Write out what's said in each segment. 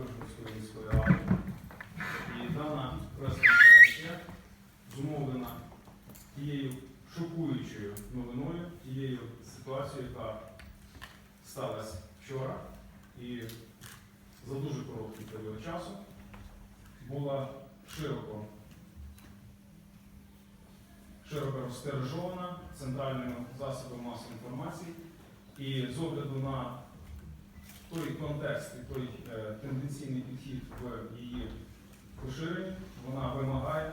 Вишгородської міської ради. І дана прес-конференція зумовлена тією шокуючою новиною, тією ситуацією, яка сталася вчора і за дуже короткий період часу була широко, широко розстережована центральними засобами масової інформації. І з огляду на той контекст і той е, тенденційний підхід в її поширенні, вона вимагає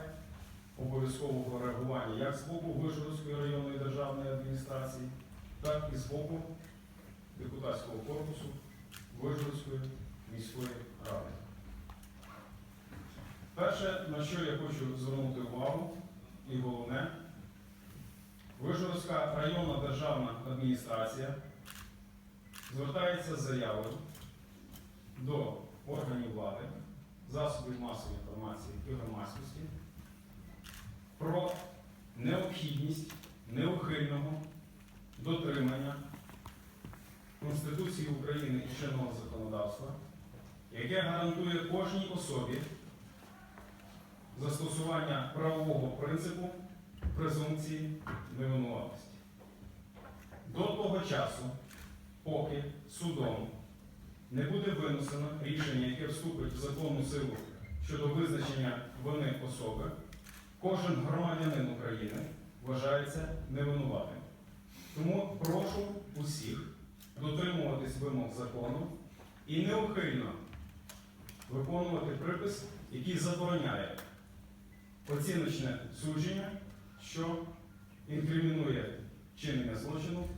обов'язкового реагування як з боку Вишгородської районної державної адміністрації, так і з боку депутатського корпусу Вишгородської міської ради. Перше, на що я хочу звернути увагу, і головне, Вишгородська районна державна адміністрація звертається з заявою до органів влади, засобів масової інформації і громадськості про необхідність неухильного дотримання Конституції України і чинного законодавства, яке гарантує кожній особі застосування правового принципу презумпції невинуватості. До того часу, поки судом не буде винесено рішення, яке вступить в законну силу щодо визначення вини особи, кожен громадянин України вважається невинуватим. Тому прошу усіх дотримуватись вимог закону і неухильно виконувати припис, який забороняє оціночне судження, що інкримінує чинення злочину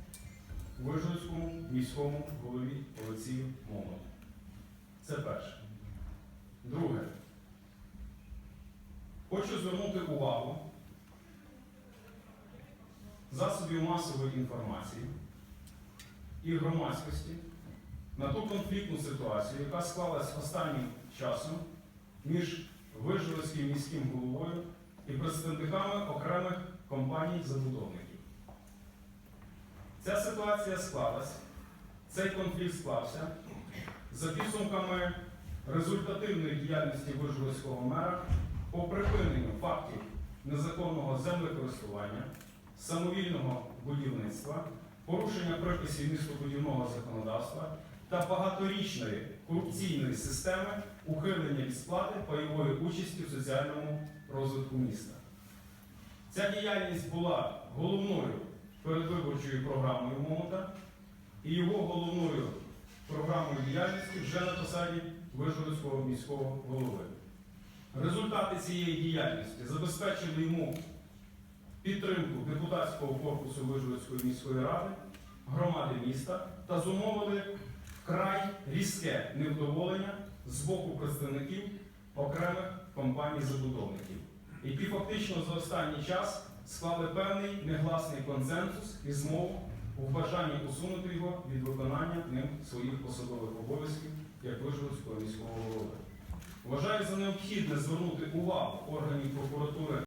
Вижницькому міському голові Олексію Момову. Це перше. Друге. Хочу звернути увагу засобів масової інформації і громадськості на ту конфліктну ситуацію, яка склалась останнім часом між Вижгородським міським головою і представниками окремих компаній-забудовників. Ця ситуація склалась, цей конфлікт склався за підсумками результативної діяльності Вижгородського мера по припиненню фактів незаконного землекористування, самовільного будівництва, порушення приписів містобудівного законодавства та багаторічної корупційної системи ухилення від сплати пайової участі в соціальному розвитку міста. Ця діяльність була головною передвиборчою програмою Момота і його головною програмою діяльності вже на посаді Вишгородського міського голови. Результати цієї діяльності забезпечили йому підтримку депутатського корпусу Вишгородської міської ради, громади міста та зумовили вкрай різке невдоволення з боку представників окремих компаній-забудовників, які фактично за останній час склали певний негласний консенсус і змову у бажанні усунути його від виконання ним своїх посадових обов'язків як виживського міського голови. Вважаю за необхідне звернути увагу органів прокуратури